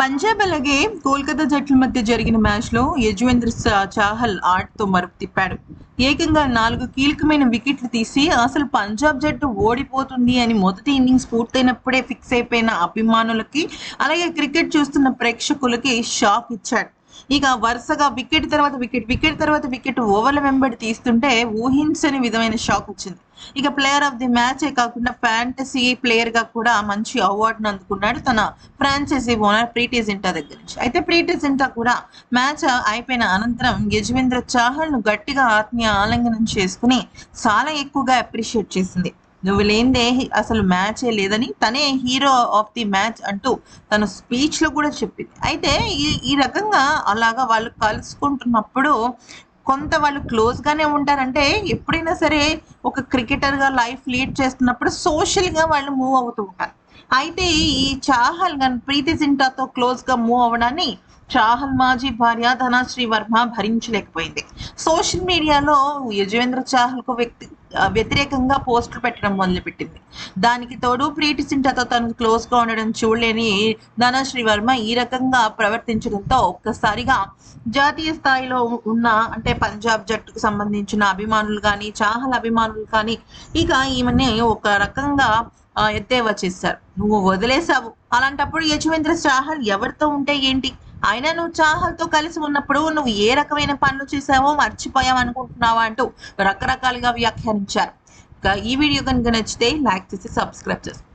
పంజాబ్ అలాగే కోల్కతా జట్ల మధ్య జరిగిన మ్యాచ్లో యజ్వేంద్ర సా- చాహల్ ఆటతో మరుపు తిప్పాడు. ఏకంగా నాలుగు కీలకమైన వికెట్లు తీసి అసలు పంజాబ్ జట్టు ఓడిపోతుంది అని మొదటి ఇన్నింగ్స్ పూర్తయినప్పుడే ఫిక్స్ అయిపోయిన అభిమానులకి అలాగే క్రికెట్ చూస్తున్న ప్రేక్షకులకి షాక్ ఇచ్చాడు. ఇక వరుసగా వికెట్ తర్వాత వికెట్ వికెట్ తర్వాత వికెట్ ఓవర్ల వెంబడి తీస్తుంటే ఊహించని విధమైన షాక్ వచ్చింది. ఇక ప్లేయర్ ఆఫ్ ది మ్యాచ్ కాకుండా ఫ్యాంటసీ ప్లేయర్గా కూడా మంచి అవార్డును అందుకున్నాడు తన ఫ్రాంచైజీ ఓనర్ ప్రీటీ జింటా దగ్గర నుంచి. అయితే ప్రీటీ జింటా కూడా మ్యాచ్ అయిపోయిన అనంతరం యజ్వేంద్ర చాహల్ను గట్టిగా ఆత్మీయ ఆలింగనం చేసుకుని చాలా ఎక్కువగా అప్రిషియేట్ చేసింది. నువ్వు లేనిదే అసలు మ్యాచే లేదని తనే హీరో ఆఫ్ ది మ్యాచ్ అంటూ తన స్పీచ్లో కూడా చెప్పింది. అయితే ఈ ఈ రకంగా అలాగా వాళ్ళు కలుసుకుంటున్నప్పుడు కొంత వాళ్ళు క్లోజ్ గానే ఉంటారంటే ఎప్పుడైనా సరే ఒక క్రికెటర్గా లైఫ్ లీడ్ చేస్తున్నప్పుడు సోషల్గా వాళ్ళు మూవ్ అవుతూ ఉంటారు. అయితే ఈ చాహల్ గన్ ప్రీతి జింటాతో క్లోజ్గా మూవ్ అవ్వడాన్ని చాహల్ మాజీ భార్య ధనాశ్రీ వర్మ భరించలేకపోయింది. సోషల్ మీడియాలో యజవేంద్ర చాహల్కు వ్యక్తి వ్యతిరేకంగా పోస్టులు పెట్టడం మొదలుపెట్టింది. దానికి తోడు ప్రీతి సింటాతో తనకు క్లోజ్గా ఉండడం చూడలేని ధనశ్రీ వర్మ ఈ రకంగా ప్రవర్తించడంతో ఒక్కసారిగా జాతీయ స్థాయిలో ఉన్న అంటే పంజాబ్ జట్టుకు సంబంధించిన అభిమానులు కానీ చాహల్ అభిమానులు కానీ ఇక ఈమెని ఒక రకంగా ఎత్తేవా చేశారు. నువ్వు వదిలేసావు అలాంటప్పుడు యజవేంద్ర చాహల్ ఎవరితో ఉంటే ఏంటి? అయినా నువ్వు చాహల్తో కలిసి ఉన్నప్పుడు నువ్వు ఏ రకమైన పనులు చేసావో మర్చిపోయావు అనుకుంటున్నావా అంటూ రకరకాలుగా వ్యాఖ్యానించారు. ఈ వీడియో కనుక నచ్చితే లైక్ చేసి సబ్స్క్రైబ్ చేసుకోండి